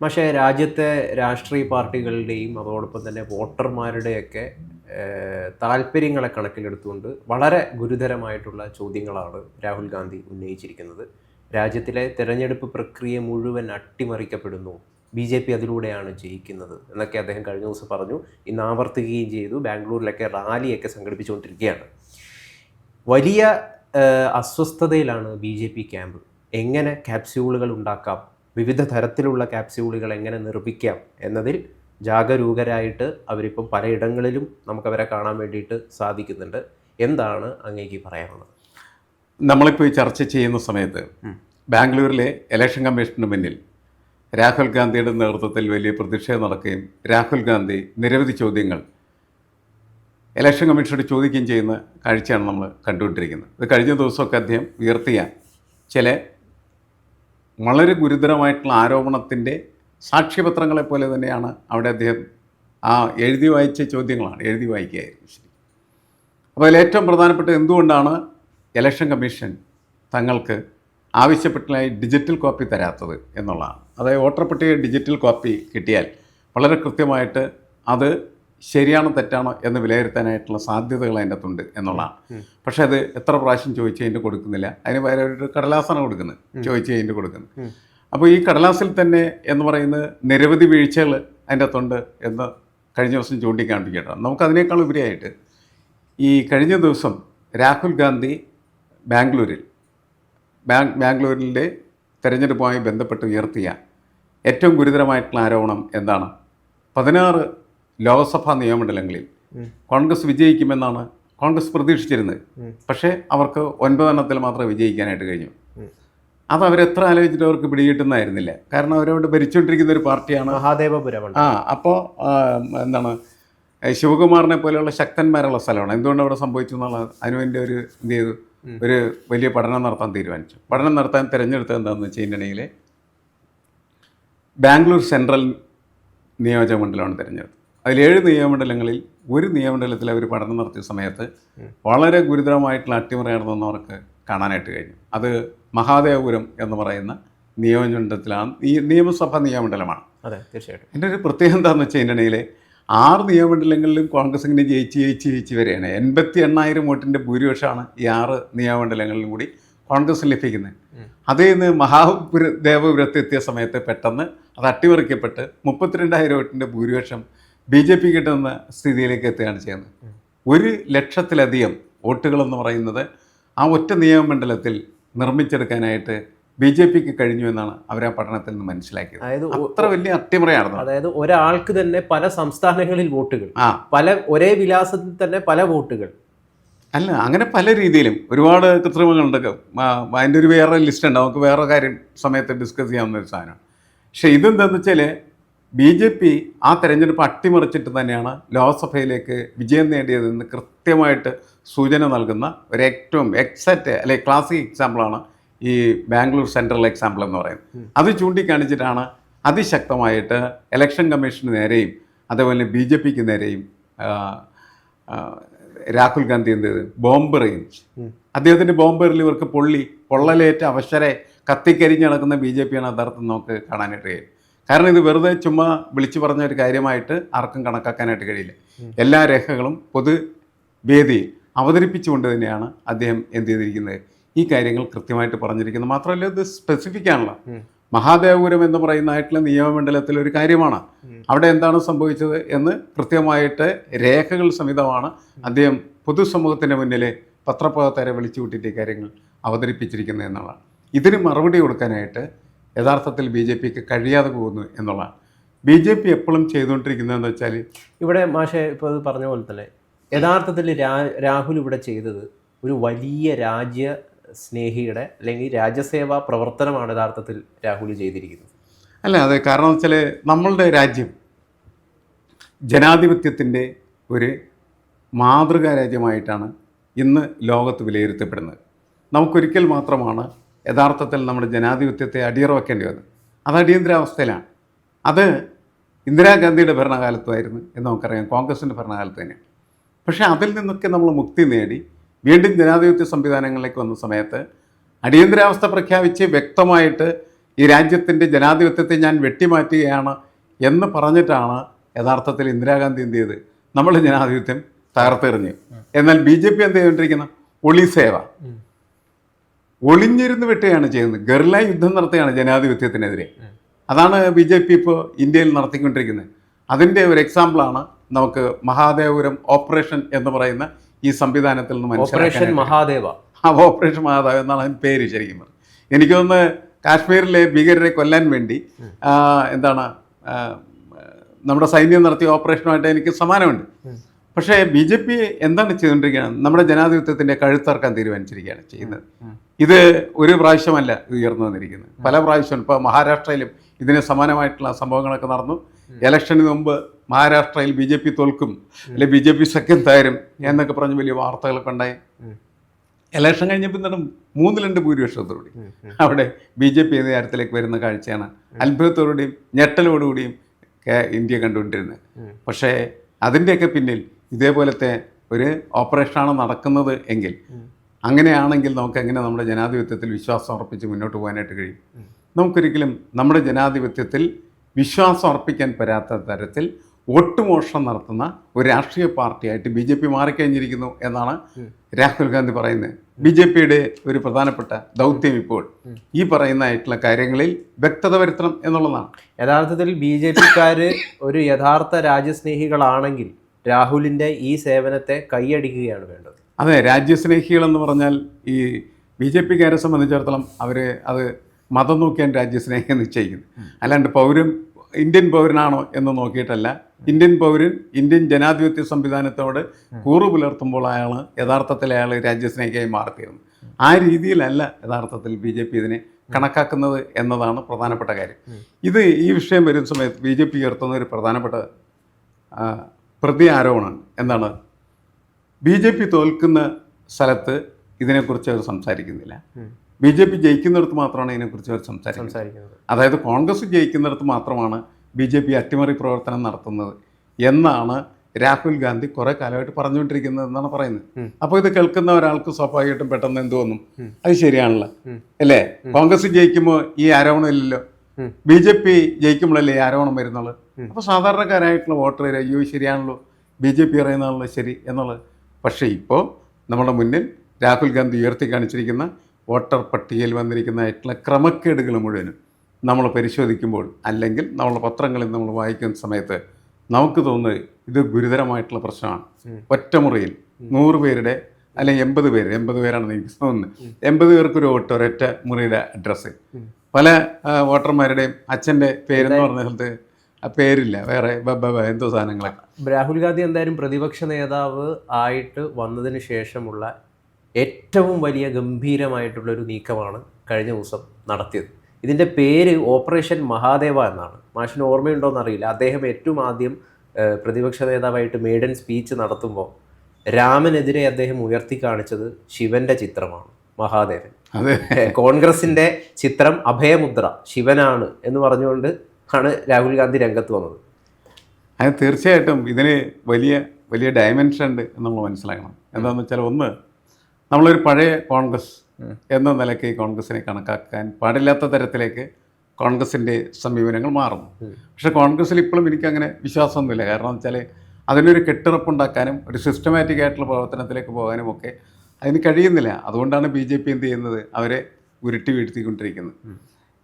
പക്ഷേ രാജ്യത്തെ രാഷ്ട്രീയ പാർട്ടികളുടെയും അതോടൊപ്പം തന്നെ വോട്ടർമാരുടെയൊക്കെ താല്പര്യങ്ങളെ കണക്കിലെടുത്തുകൊണ്ട് വളരെ ഗുരുതരമായിട്ടുള്ള ചോദ്യങ്ങളാണ് രാഹുൽ ഗാന്ധി ഉന്നയിച്ചിരിക്കുന്നത്. രാജ്യത്തിലെ തെരഞ്ഞെടുപ്പ് പ്രക്രിയ മുഴുവൻ അട്ടിമറിക്കപ്പെടുന്നു. ബി ജെ പി അതിലൂടെയാണ് ജയിക്കുന്നത് എന്നൊക്കെ അദ്ദേഹം കഴിഞ്ഞ ദിവസം പറഞ്ഞു. ഇന്ന് ആവർത്തിക്കുകയും ചെയ്തു. ബാംഗ്ലൂരിലൊക്കെ റാലിയൊക്കെ സംഘടിപ്പിച്ചുകൊണ്ടിരിക്കുകയാണ്. വലിയ അസ്വസ്ഥതയിലാണ് ബി ജെ പി ക്യാമ്പ്. എങ്ങനെ ക്യാപ്സ്യൂളുകൾ ഉണ്ടാക്കാം? വിവിധ തരത്തിലുള്ള ക്യാപ്സ്യൂളുകൾ എങ്ങനെ നിർമ്മിക്കാം എന്നതിൽ ജാഗരൂകരായിട്ട് അവരിപ്പം പലയിടങ്ങളിലും നമുക്കവരെ കാണാൻ വേണ്ടിയിട്ട് സാധിക്കുന്നുണ്ട്. എന്താണ് അങ്ങേക്ക് പറയാനുള്ളത് നമ്മളിപ്പോൾ ഈ ചർച്ച ചെയ്യുന്ന സമയത്ത് ബാംഗ്ലൂരിലെ ഇലക്ഷൻ കമ്മീഷന് മുന്നിൽ രാഹുൽ ഗാന്ധിയുടെ നേതൃത്വത്തിൽ വലിയ പ്രതിഷേധം നടക്കുകയും രാഹുൽ ഗാന്ധി നിരവധി ചോദ്യങ്ങൾ ഇലക്ഷൻ കമ്മീഷനോട് ചോദിക്കുകയും ചെയ്യുന്ന കാഴ്ചയാണ് നമ്മൾ കണ്ടുകൊണ്ടിരിക്കുന്നത്. ഇത് കഴിഞ്ഞ ദിവസമൊക്കെ അദ്ദേഹം ഉയർത്തിയ ചില വളരെ ഗുരുതരമായിട്ടുള്ള ആരോപണത്തിന്റെ സാക്ഷ്യപത്രങ്ങളെ പോലെ തന്നെയാണ് അവിടെ അദ്ദേഹം ആ എഴുതി വായിച്ച ചോദ്യങ്ങളാണ്. എഴുതി വായിക്കുകയായിരുന്നു ശരി. അപ്പോൾ ഏറ്റവും പ്രധാനപ്പെട്ട എന്തുകൊണ്ടാണ് ഇലക്ഷൻ കമ്മീഷൻ തങ്ങൾക്ക് ആവശ്യപ്പെട്ടതായി ഡിജിറ്റൽ കോപ്പി തരാത്തത് എന്നുള്ളതാണ്. അതായത് വോട്ടർ പട്ടിക ഡിജിറ്റൽ കോപ്പി കിട്ടിയാൽ വളരെ കൃത്യമായിട്ട് അത് ശരിയാണോ തെറ്റാണോ എന്ന് വിലയിരുത്താനായിട്ടുള്ള സാധ്യതകൾ അതിന്റെ അകത്തുണ്ട് എന്നുള്ളതാണ് പക്ഷേ അത് എത്ര പ്രാവശ്യം ചോദിച്ചു കഴിഞ്ഞിട്ട് കൊടുക്കുന്നില്ല. അതിന് പകരം ഒരു കടലാസാണ് കൊടുക്കുന്നത്. ചോദിച്ചു കഴിഞ്ഞിട്ട് കൊടുക്കുന്നത്. അപ്പോൾ ഈ കടലാസിൽ തന്നെ എന്ന് പറയുന്നത് നിരവധി വീഴ്ചകൾ അതിന്റെ അകത്തുണ്ട് എന്ന് കഴിഞ്ഞ ദിവസം ചൂണ്ടിക്കാണ്ടിരിക്കട്ടോ നമുക്കതിനേക്കാൾ ഉപരിയായിട്ട് ഈ കഴിഞ്ഞ ദിവസം രാഹുൽ ഗാന്ധി ബാംഗ്ലൂരിൽ ബാങ് ബാംഗ്ലൂരിന്റെ തെരഞ്ഞെടുപ്പുമായി ബന്ധപ്പെട്ട് ഉയർത്തിയ ഏറ്റവും ഗുരുതരമായിട്ടുള്ള ആരോപണം എന്താണ്? പതിനാറ് ലോക്സഭാ നിയമമണ്ഡലങ്ങളിൽ കോൺഗ്രസ് വിജയിക്കുമെന്നാണ് കോൺഗ്രസ് പ്രതീക്ഷിച്ചിരുന്നത്. പക്ഷേ അവർക്ക് ഒൻപതെണ്ണത്തിൽ മാത്രമേ വിജയിക്കാനായിട്ട് കഴിഞ്ഞു. അത് അവരെത്ര ആലോചിച്ചിട്ട് അവർക്ക് പിടികിട്ടുന്നതായിരുന്നില്ല. കാരണം അവരവിടെ ഭരിച്ചുകൊണ്ടിരിക്കുന്ന ഒരു പാർട്ടിയാണ്. മഹാദേവപുരം ആ അപ്പോൾ എന്താണ് ശിവകുമാറിനെ പോലെയുള്ള ശക്തന്മാരുള്ള സ്ഥലമാണ്. എന്തുകൊണ്ട് അവിടെ സംഭവിച്ചു എന്നുള്ള അനുവിന്റെ ഒരു എന്ത് ചെയ്തു? ഒരു വലിയ പഠനം നടത്താൻ തീരുമാനിച്ചു. പഠനം നടത്താൻ തിരഞ്ഞെടുത്തത് എന്താണെന്ന് വെച്ച് കഴിഞ്ഞിട്ടുണ്ടെങ്കിൽ ബാംഗ്ലൂർ സെൻട്രൽ നിയോജക മണ്ഡലമാണ് തിരഞ്ഞെടുത്തത്. അതിൽ ഏഴ് നിയമമണ്ഡലങ്ങളിൽ ഒരു നിയമമണ്ഡലത്തിൽ അവർ പഠനം നടത്തിയ സമയത്ത് വളരെ ഗുരുതരമായിട്ടുള്ള അട്ടിമറി നടന്നവർക്ക് കാണാനായിട്ട് കഴിഞ്ഞു. അത് മഹാദേവപുരം എന്ന് പറയുന്ന നിയമമണ്ഡലത്തിലാണ് ഈ നിയമസഭാ നിയമമണ്ഡലമാണ്. അതെ തീർച്ചയായിട്ടും. എന്റെ ഒരു പ്രത്യേകത എന്താണെന്ന് വെച്ചിട്ടുണ്ടെങ്കിൽ ആറ് നിയമമണ്ഡലങ്ങളിലും കോൺഗ്രസ് ഇങ്ങനെ ജയിച്ച് ജയിച്ച് ജയിച്ച് വരികയാണ് എൺപത്തി എണ്ണായിരം വോട്ടിന്റെ ഭൂരിപക്ഷമാണ് ഈ ആറ് നിയമമണ്ഡലങ്ങളിലും കൂടി കോൺഗ്രസ് ലഭിക്കുന്നത്. അതേ നിന്ന് മഹാപുര ദേവപുരത്ത് എത്തിയ സമയത്ത് പെട്ടെന്ന് അത് അട്ടിമറിക്കപ്പെട്ട് മുപ്പത്തിരണ്ടായിരം വോട്ടിന്റെ ഭൂരിപക്ഷം ബി ജെ പി കിട്ടുന്ന സ്ഥിതിയിലേക്ക് എത്തുകയാണ് ചെയ്യുന്നത്. ഒരു ലക്ഷത്തിലധികം വോട്ടുകളെന്ന് പറയുന്നത് ആ ഒറ്റ നിയമമണ്ഡലത്തിൽ നിർമ്മിച്ചെടുക്കാനായിട്ട് ബി ജെ പിക്ക് കഴിഞ്ഞു എന്നാണ് അവർ ആ പഠനത്തിൽ നിന്ന് മനസ്സിലാക്കിയത്. അതായത് അത്ര വലിയ അട്ടിമറയാണ് അതായത് ഒരാൾക്ക് തന്നെ പല സംസ്ഥാനങ്ങളിൽ വോട്ടുകൾ ആ. പല ഒരേ വിലാസത്തിൽ തന്നെ പല വോട്ടുകൾ. അല്ല അങ്ങനെ പല രീതിയിലും ഒരുപാട് കൃത്രിമങ്ങളുണ്ട്. അതിന്റെ ഒരു വേറെ ലിസ്റ്റ് ഉണ്ട്. നമുക്ക് വേറെ കാര്യം സമയത്ത് ഡിസ്കസ് ചെയ്യാവുന്ന ഒരു സാധനമാണ്. പക്ഷേ ഇതെന്താണെന്ന് വെച്ചാൽ ബി ജെ പി ആ തെരഞ്ഞെടുപ്പ് അട്ടിമറിച്ചിട്ട് തന്നെയാണ് ലോക്സഭയിലേക്ക് വിജയം നേടിയതെന്ന് കൃത്യമായിട്ട് സൂചന നൽകുന്ന ഒരു ഏറ്റവും എക്സറ്റ് അല്ലെ ക്ലാസിക് എക്സാമ്പിളാണ് ഈ ബാംഗ്ലൂർ സെൻട്രൽ എക്സാമ്പിൾ എന്ന് പറയുന്നത്. അത് ചൂണ്ടിക്കാണിച്ചിട്ടാണ് അതിശക്തമായിട്ട് ഇലക്ഷൻ കമ്മീഷന് നേരെയും അതേപോലെ ബി ജെ പിക്ക് നേരെയും രാഹുൽ ഗാന്ധി എന്ത് ചെയ്ത്? ബോംബ് റേഞ്ച് അദ്ദേഹത്തിന്റെ ബോംബേറിൽ ഇവർക്ക് പൊള്ളി പൊള്ളലേറ്റ് അവശരെ കത്തിക്കരിഞ്ഞ് നടക്കുന്ന ബി ജെ പിയാണ് യഥാർത്ഥം നമുക്ക് കാണാനായിട്ട് കഴിയും കാരണം ഇത് വെറുതെ ചുമ്മാ വിളിച്ചു പറഞ്ഞ ഒരു കാര്യമായിട്ട് ആർക്കും കണക്കാക്കാനായിട്ട് കഴിയില്ല. എല്ലാ രേഖകളും പൊതു വേദിയിൽ അവതരിപ്പിച്ചുകൊണ്ട് തന്നെയാണ് അദ്ദേഹം എന്ത് ചെയ്തിരിക്കുന്നത്. ഈ കാര്യങ്ങൾ കൃത്യമായിട്ട് പറഞ്ഞിരിക്കുന്നത്. മാത്രമല്ല ഇത് സ്പെസിഫിക് ആണല്ലോ. മഹാദേവപുരം എന്ന് പറയുന്ന ആയിട്ടുള്ള നിയമമണ്ഡലത്തിൽ ഒരു കാര്യമാണ്. അവിടെ എന്താണ് സംഭവിച്ചത് എന്ന് കൃത്യമായിട്ട് രേഖകൾ സമിതമാണ് അദ്ദേഹം പൊതുസമൂഹത്തിന്റെ മുന്നിൽ പത്രപ്രവർത്തകരെ വിളിച്ചു കൂട്ടിയിട്ട് ഈ കാര്യങ്ങൾ അവതരിപ്പിച്ചിരിക്കുന്നത് എന്നുള്ളതാണ്. ഇതിന് മറുപടി കൊടുക്കാനായിട്ട് യഥാർത്ഥത്തിൽ ബി ജെ പിക്ക് കഴിയാതെ പോകുന്നു എന്നുള്ളതാണ്. ബി ജെ പി എപ്പോഴും ചെയ്തുകൊണ്ടിരിക്കുന്നതെന്ന് വെച്ചാൽ ഇവിടെ മാഷെ ഇപ്പോൾ അത് പറഞ്ഞ പോലെ തന്നെ യഥാർത്ഥത്തിൽ രാ രാഹുൽ ഇവിടെ ചെയ്തത് ഒരു വലിയ രാജ്യ സ്നേഹിയുടെ അല്ലെങ്കിൽ രാജ്യസേവാ പ്രവർത്തനമാണ് യഥാർത്ഥത്തിൽ രാഹുൽ ചെയ്തിരിക്കുന്നത്. അല്ല അതെ കാരണം വെച്ചാൽ നമ്മളുടെ രാജ്യം ജനാധിപത്യത്തിന്റെ ഒരു മാതൃകാ രാജ്യമായിട്ടാണ് ഇന്ന് ലോകത്ത് വിലയിരുത്തപ്പെടുന്നത്. നമുക്കൊരിക്കൽ മാത്രമാണ് യഥാർത്ഥത്തിൽ നമ്മുടെ ജനാധിപത്യത്തെ അടിയറവെക്കേണ്ടി വന്നു. അത് അടിയന്തരാവസ്ഥയിലാണ്. അത് ഇന്ദിരാഗാന്ധിയുടെ ഭരണകാലത്തുമായിരുന്നു എന്ന് നമുക്കറിയാം. കോൺഗ്രസിന്റെ ഭരണകാലത്ത് തന്നെയാണ്. പക്ഷേ അതിൽ നിന്നൊക്കെ നമ്മൾ മുക്തി നേടി വീണ്ടും ജനാധിപത്യ സംവിധാനങ്ങളിലേക്ക് വന്ന സമയത്ത് അടിയന്തരാവസ്ഥ പ്രഖ്യാപിച്ച് വ്യക്തമായിട്ട് ഈ രാജ്യത്തിന്റെ ജനാധിപത്യത്തെ ഞാൻ വെട്ടിമാറ്റുകയാണ് എന്ന് പറഞ്ഞിട്ടാണ് യഥാർത്ഥത്തിൽ ഇന്ദിരാഗാന്ധി എന്ത് ചെയ്ത്? നമ്മൾ ജനാധിപത്യം തകർത്തെറിഞ്ഞു. എന്നാൽ ബി ജെ പി എന്ത് ചെയ്തുകൊണ്ടിരിക്കുന്ന? ഒളിസേവ. ഒളിഞ്ഞിരുന്ന് വെട്ടുകയാണ് ചെയ്യുന്നത്. ഗറില യുദ്ധം നടത്തുകയാണ് ജനാധിപത്യത്തിനെതിരെ. അതാണ് ബി ജെ പി ഇപ്പോൾ ഇന്ത്യയിൽ നടത്തിക്കൊണ്ടിരിക്കുന്നത്. അതിന്റെ ഒരു എക്സാമ്പിളാണ് നമുക്ക് മഹാദേവപുരം ഓപ്പറേഷൻ എന്ന് പറയുന്ന ഈ സംവിധാനത്തിൽ നിന്ന് ഓപ്പറേഷൻ മഹാദേവ. ആ ഓപ്പറേഷൻ മഹാദേവ എന്നാണ് അതിന് പേര് ശരിക്കും പറഞ്ഞത്. എനിക്ക് തോന്നുന്നു കാശ്മീരിലെ ഭീകരരെ കൊല്ലാൻ വേണ്ടി എന്താണ് നമ്മുടെ സൈന്യം നടത്തിയ ഓപ്പറേഷനുമായിട്ട് എനിക്ക് സമാനമുണ്ട്. പക്ഷേ ബി ജെ പി എന്താണ് ചെയ്തുകൊണ്ടിരിക്കുകയാണ്? നമ്മുടെ ജനാധിപത്യത്തിന്റെ കഴുത്തറക്കാൻ തീരുമാനിച്ചിരിക്കുകയാണ് ചെയ്യുന്നത്. ഇത് ഒരു പ്രാവശ്യമല്ല ഇത് ഉയർന്നു വന്നിരിക്കുന്നത്. പല പ്രാവശ്യം ഇപ്പോൾ മഹാരാഷ്ട്രയിലും ഇതിന് സമാനമായിട്ടുള്ള സംഭവങ്ങളൊക്കെ നടന്നു. ഇലക്ഷന് മുമ്പ് മഹാരാഷ്ട്രയിൽ ബി ജെ പി തോൽക്കും അല്ലെ ബി ജെ പി സഖ്യം തരും എന്നൊക്കെ പറഞ്ഞ് വലിയ വാർത്തകളൊക്കെ ഉണ്ടായി. ഇലക്ഷൻ കഴിഞ്ഞപ്പോൾ എന്താണ് മൂന്ന് രണ്ട് ഭൂരിപക്ഷത്തോടുകൂടി അവിടെ ബി ജെ പി അധികാരത്തിലേക്ക് വരുന്ന കാഴ്ചയാണ്. അത്ഭുതത്തോടുകൂടിയും ഞെട്ടലോടുകൂടിയും ഇന്ത്യ കണ്ടുകൊണ്ടിരുന്നത്. പക്ഷേ അതിന്റെയൊക്കെ പിന്നിൽ ഇതേപോലത്തെ ഒരു ഓപ്പറേഷനാണ് നടക്കുന്നത് എങ്കിൽ അങ്ങനെയാണെങ്കിൽ നമുക്ക് എങ്ങനെ നമ്മുടെ ജനാധിപത്യത്തിൽ വിശ്വാസം അർപ്പിച്ച് മുന്നോട്ട് പോകാനായിട്ട് കഴിയും? നമുക്കൊരിക്കലും നമ്മുടെ ജനാധിപത്യത്തിൽ വിശ്വാസം അർപ്പിക്കാൻ പറ്റാത്ത തരത്തിൽ വോട്ടുമോഷണം നടത്തുന്ന ഒരു രാഷ്ട്രീയ പാർട്ടിയായിട്ട് ബി ജെ പി മാറിക്കഴിഞ്ഞിരിക്കുന്നു എന്നാണ് രാഹുൽ ഗാന്ധി പറയുന്നത്. ബി ജെ പിയുടെ ഒരു പ്രധാനപ്പെട്ട ദൗത്യം ഇപ്പോൾ ഈ പറയുന്നതായിട്ടുള്ള കാര്യങ്ങളിൽ വ്യക്തത വരുത്തണം എന്നുള്ളതാണ്. യഥാർത്ഥത്തിൽ ബി ജെ പിക്കാര് ഒരു യഥാർത്ഥ രാജ്യസ്നേഹികളാണെങ്കിൽ രാഹുലിന്റെ ഈ സേവനത്തെ കൈയടിക്കുകയാണ് വേണ്ടത്. അതെ രാജ്യസ്നേഹികളെന്ന് പറഞ്ഞാൽ ഈ ബി ജെ പിക്കാരെ സംബന്ധിച്ചിടത്തോളം അവർ അത് മതം നോക്കിയാണ് രാജ്യസ്നേഹം നിശ്ചയിക്കുന്നത്. അല്ലാണ്ട് പൗരൻ ഇന്ത്യൻ പൗരനാണോ എന്ന് നോക്കിയിട്ടല്ല. ഇന്ത്യൻ പൗരൻ ഇന്ത്യൻ ജനാധിപത്യ സംവിധാനത്തോട് കൂറു പുലർത്തുമ്പോൾ അയാൾ യഥാർത്ഥത്തിൽ അയാൾ രാജ്യസ്നേഹിയായി മാറിത്തീരുന്നു ആ രീതിയിലല്ല യഥാർത്ഥത്തിൽ ബി ജെ പി ഇതിനെ കണക്കാക്കുന്നത് എന്നതാണ് പ്രധാനപ്പെട്ട കാര്യം. ഇത് ഈ വിഷയം വരുന്ന സമയത്ത് ബി ജെ പി ഉയർത്തുന്ന ഒരു പ്രധാനപ്പെട്ട പ്രതി ആരോപണമാണ് എന്താണ്? ബി ജെ പി തോൽക്കുന്ന സ്ഥലത്ത് ഇതിനെക്കുറിച്ച് അവർ സംസാരിക്കുന്നില്ല. ബി ജെ പി ജയിക്കുന്നിടത്ത് മാത്രമാണ് ഇതിനെക്കുറിച്ച് അവർ സംസാരിക്കുന്നത്. അതായത് കോൺഗ്രസ് ജയിക്കുന്നിടത്ത് മാത്രമാണ് ബി ജെ പി അട്ടിമറി പ്രവർത്തനം നടത്തുന്നത് എന്നാണ് രാഹുൽ ഗാന്ധി കുറെ കാലമായിട്ട് പറഞ്ഞുകൊണ്ടിരിക്കുന്നത് എന്നാണ് പറയുന്നത്. അപ്പോൾ ഇത് കേൾക്കുന്ന ഒരാൾക്ക് സ്വാഭാവികമായിട്ടും പെട്ടെന്ന് എന്ത് തോന്നും? അത് ശരിയാണല്ലോ. അല്ലേ? കോൺഗ്രസ് ജയിക്കുമ്പോൾ ഈ ആരോപണം ഇല്ലല്ലോ. ബി ജെ പി ജയിക്കുമ്പോഴല്ലേ ഈ ആരോപണം വരുന്നുള്ളൂ? അപ്പോൾ സാധാരണക്കാരായിട്ടുള്ള വോട്ടർ അയ്യോ ശരിയാണല്ലോ. ബി ജെ പി പറയുന്നതാണല്ലോ ശരി എന്നുള്ളത് പക്ഷേ ഇപ്പോൾ നമ്മുടെ മുന്നിൽ രാഹുൽ ഗാന്ധി ഉയർത്തി കാണിച്ചിരിക്കുന്ന വോട്ടർ പട്ടികയിൽ വന്നിരിക്കുന്നതായിട്ടുള്ള ക്രമക്കേടുകൾ മുഴുവനും നമ്മൾ പരിശോധിക്കുമ്പോൾ അല്ലെങ്കിൽ നമ്മൾ പത്രങ്ങളിൽ നമ്മൾ വായിക്കുന്ന സമയത്ത് നമുക്ക് തോന്നുന്നത് ഇത് ഗുരുതരമായിട്ടുള്ള പ്രശ്നമാണ്. ഒറ്റമുറിയിൽ നൂറ് പേരുടെ അല്ലെങ്കിൽ എൺപത് പേര് എൺപത് പേരാണ് എനിക്ക് തോന്നുന്നത്. എൺപത് പേർക്ക് ഒരു വോട്ട് ഒരൊറ്റ മുറിയുടെ അഡ്രസ്സ്. പല വോട്ടർമാരുടെയും അച്ഛന്റെ പേരെന്ന് പറഞ്ഞ സ്ഥലത്ത് ആ പേരില്ല. വേറെ എന്തോ സാധനങ്ങളൊക്കെ. രാഹുൽ ഗാന്ധി എന്തായാലും പ്രതിപക്ഷ നേതാവ് ആയിട്ട് വന്നതിന് ശേഷമുള്ള ഏറ്റവും വലിയ ഗംഭീരമായിട്ടുള്ളൊരു നീക്കമാണ് കഴിഞ്ഞ ദിവസം നടത്തിയത്. ഇതിന്റെ പേര് ഓപ്പറേഷൻ മഹാദേവ എന്നാണ്. മാഷിന് ഓർമ്മയുണ്ടോയെന്ന് അറിയില്ല അദ്ദേഹം ഏറ്റവും ആദ്യം പ്രതിപക്ഷ നേതാവായിട്ട് മേഡൻ സ്പീച്ച് നടത്തുമ്പോൾ രാമനെതിരെ അദ്ദേഹം ഉയർത്തി കാണിച്ചത് ശിവന്റെ ചിത്രമാണ് മഹാദേവൻ. കോൺഗ്രസിന്റെ ചിത്രം അഭയമുദ്ര ശിവനാണ് എന്ന് പറഞ്ഞുകൊണ്ട് ആണ് രാഹുൽ ഗാന്ധി രംഗത്ത് വന്നത്. അത് തീർച്ചയായിട്ടും ഇതിന് വലിയ വലിയ ഡയമെൻഷൻ ഉണ്ട് എന്ന് നമ്മൾ മനസ്സിലാക്കണം. എന്താണെന്ന് വെച്ചാൽ ഒന്ന് നമ്മളൊരു പഴയ കോൺഗ്രസ് എന്ന നിലയ്ക്ക് കോൺഗ്രസിനെ കണക്കാക്കാൻ പാടില്ലാത്ത തരത്തിലേക്ക് കോൺഗ്രസിന്റെ സമീപനങ്ങൾ മാറുന്നു. പക്ഷേ കോൺഗ്രസ്സിൽ ഇപ്പോഴും എനിക്കങ്ങനെ വിശ്വാസമൊന്നുമില്ല. കാരണം എന്ന് വെച്ചാൽ അതിനൊരു കെട്ടുറപ്പുണ്ടാക്കാനും ഒരു സിസ്റ്റമാറ്റിക് ആയിട്ടുള്ള പ്രവർത്തനത്തിലേക്ക് പോകാനും ഒക്കെ അതിന് കഴിയുന്നില്ല. അതുകൊണ്ടാണ് ബി ജെ പി എന്ത് ചെയ്യുന്നത്? അവരെ ഉരുട്ടി വീഴ്ത്തിക്കൊണ്ടിരിക്കുന്നത്.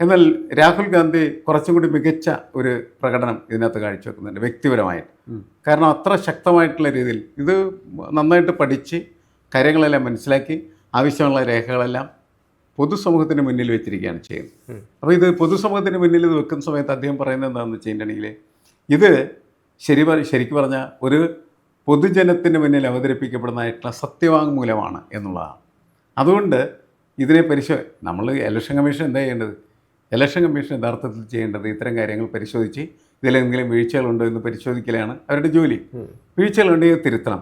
എന്നാൽ രാഹുൽ ഗാന്ധി കുറച്ചും കൂടി മികച്ച ഒരു പ്രകടനം ഇതിനകത്ത് കാഴ്ചവെക്കുന്നുണ്ട് വ്യക്തിപരമായിട്ട്. കാരണം അത്ര ശക്തമായിട്ടുള്ള രീതിയിൽ ഇത് നന്നായിട്ട് പഠിച്ച് കാര്യങ്ങളെല്ലാം മനസ്സിലാക്കി ആവശ്യമുള്ള രേഖകളെല്ലാം പൊതുസമൂഹത്തിന് മുന്നിൽ വെച്ചിരിക്കുകയാണ് ചെയ്യുന്നത്. അപ്പോൾ ഇത് പൊതുസമൂഹത്തിന് മുന്നിൽ ഇത് വെക്കുന്ന സമയത്ത് അദ്ദേഹം പറയുന്നത് എന്താണെന്ന് വെച്ചിട്ടുണ്ടെങ്കിൽ ഇത് ശരി പറ- ശരിക്കും പറഞ്ഞാൽ ഒരു പൊതുജനത്തിന് മുന്നിൽ അവതരിപ്പിക്കപ്പെടുന്നതായിട്ടുള്ള സത്യവാങ്മൂലമാണ് എന്നുള്ളതാണ്. അതുകൊണ്ട് ഇതിനെ പരിശോ നമ്മൾ ഇലക്ഷൻ കമ്മീഷൻ എന്താ ചെയ്യേണ്ടത്? ഇലക്ഷൻ കമ്മീഷൻ യഥാർത്ഥത്തിൽ ചെയ്യേണ്ടത് ഇത്തരം കാര്യങ്ങൾ പരിശോധിച്ച് ഇതിലെന്തെങ്കിലും വീഴ്ചകളുണ്ടോ എന്ന് പരിശോധിക്കലാണ് അവരുടെ ജോലി. വീഴ്ചകളുണ്ടെങ്കിൽ തിരുത്തണം.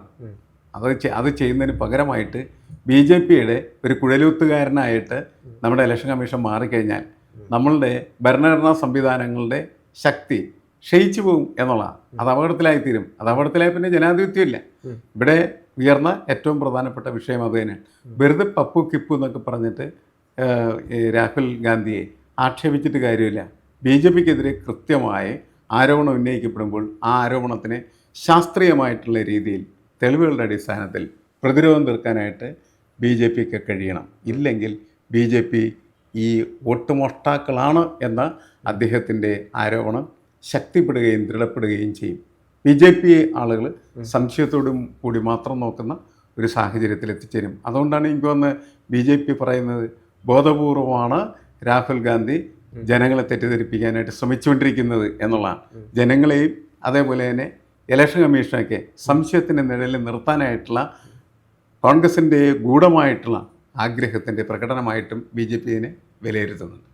അത് അത് ചെയ്യുന്നതിന് പകരമായിട്ട് ബി ജെ പിയുടെ ഒരു കുഴലൂത്തുകാരനായിട്ട് നമ്മുടെ ഇലക്ഷൻ കമ്മീഷൻ മാറിക്കഴിഞ്ഞാൽ നമ്മളുടെ ഭരണഘടനാ സംവിധാനങ്ങളുടെ ശക്തി ക്ഷയിച്ചു പോകും എന്നുള്ളതാണ്. അത് അപകടത്തിലായിത്തീരും. അത് അപകടത്തിലായി പിന്നെ ജനാധിപത്യമില്ല. ഇവിടെ ഉയർന്ന ഏറ്റവും പ്രധാനപ്പെട്ട വിഷയം അത് തന്നെയാണ്. വെറുതെ പപ്പു കിപ്പു എന്നൊക്കെ പറഞ്ഞിട്ട് രാഹുൽ ഗാന്ധിയെ ആക്ഷേപിച്ചിട്ട് കാര്യമില്ല. ബി ജെ പിക്കെതിരെ കൃത്യമായി ആരോപണം ഉന്നയിക്കപ്പെടുമ്പോൾ ആ ആരോപണത്തിനെ ശാസ്ത്രീയമായിട്ടുള്ള രീതിയിൽ തെളിവുകളുടെ അടിസ്ഥാനത്തിൽ പ്രതിരോധം തീർക്കാനായിട്ട് ബി ജെ പിക്ക് കഴിയണം. ഇല്ലെങ്കിൽ ബി ജെ പി ഈ ഒട്ടുമൊഷ്ടാക്കളാണ് എന്ന അദ്ദേഹത്തിന്റെ ആരോപണം ശക്തിപ്പെടുകയും ദൃഢപ്പെടുകയും ചെയ്യും. ബി ജെ പി ആളുകൾ സംശയത്തോടും കൂടി മാത്രം നോക്കുന്ന ഒരു സാഹചര്യത്തിൽ എത്തിച്ചേരും അതുകൊണ്ടാണ് എനിക്ക് വന്ന് ബി ജെ പി പറയുന്നത് ബോധപൂർവമാണ് രാഹുൽ ഗാന്ധി ജനങ്ങളെ തെറ്റിദ്ധരിപ്പിക്കാനായിട്ട് ശ്രമിച്ചുകൊണ്ടിരിക്കുന്നത് എന്നുള്ളതാണ്. ജനങ്ങളെയും അതേപോലെ തന്നെ ഇലക്ഷൻ കമ്മീഷനൊക്കെ സംശയത്തിന്റെ നിഴലിൽ നിർത്താനായിട്ടുള്ള കോൺഗ്രസിന്റെ ഗൂഢമായിട്ടുള്ള ആഗ്രഹത്തിന്റെ പ്രകടനമായിട്ടും ബി ജെ പി ഇതിനെ വിലയിരുത്തുന്നുണ്ട്.